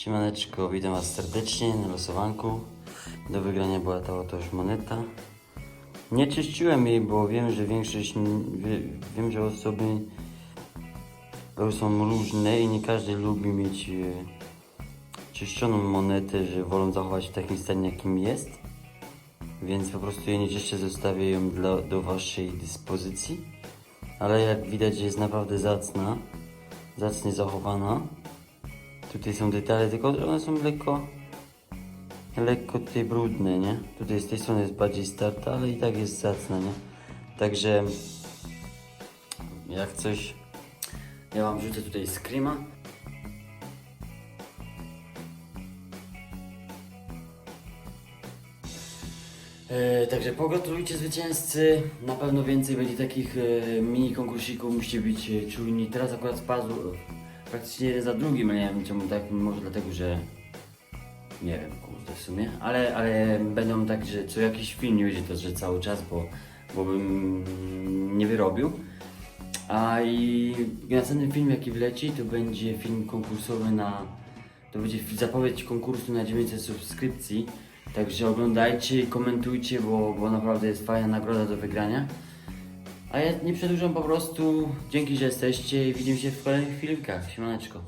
Siemaneczko, witam Was serdecznie na losowanku. Do wygrania była ta oto już moneta. Nie czyściłem jej, bo wiem, że większość, wie, wiem, że osoby są różne i nie każdy lubi mieć e, czyszczoną monetę, że wolą zachować w takim stanie, jakim jest. Więc po prostu jej nie czyszczę, zostawię ją dla, do Waszej dyspozycji. Ale jak widać jest naprawdę zacna, zacnie zachowana. Tutaj są detale, tylko one są lekko, lekko tutaj brudne, nie? Tutaj z tej strony jest bardziej starta, ale i tak jest zacna, nie? Także jak coś, ja Wam rzucę tutaj screama. E, także pogratulujcie zwycięzcy. Na pewno więcej będzie takich e, mini konkursików. Musicie być e, czujni. Teraz akurat spadł praktycznie za drugim, ale nie wiem czemu tak. Może dlatego, że nie wiem, kurde w sumie. Ale, ale będą tak, że co jakiś film nie będzie to, że cały czas, bo, bo bym nie wyrobił. A i następny film jaki wleci, to będzie film konkursowy na to będzie zapowiedź konkursu na 900 subskrypcji. Także oglądajcie i komentujcie, bo, bo naprawdę jest fajna nagroda do wygrania. A ja nie przedłużam po prostu. Dzięki, że jesteście i widzimy się w kolejnych filmikach. Siemaneczko.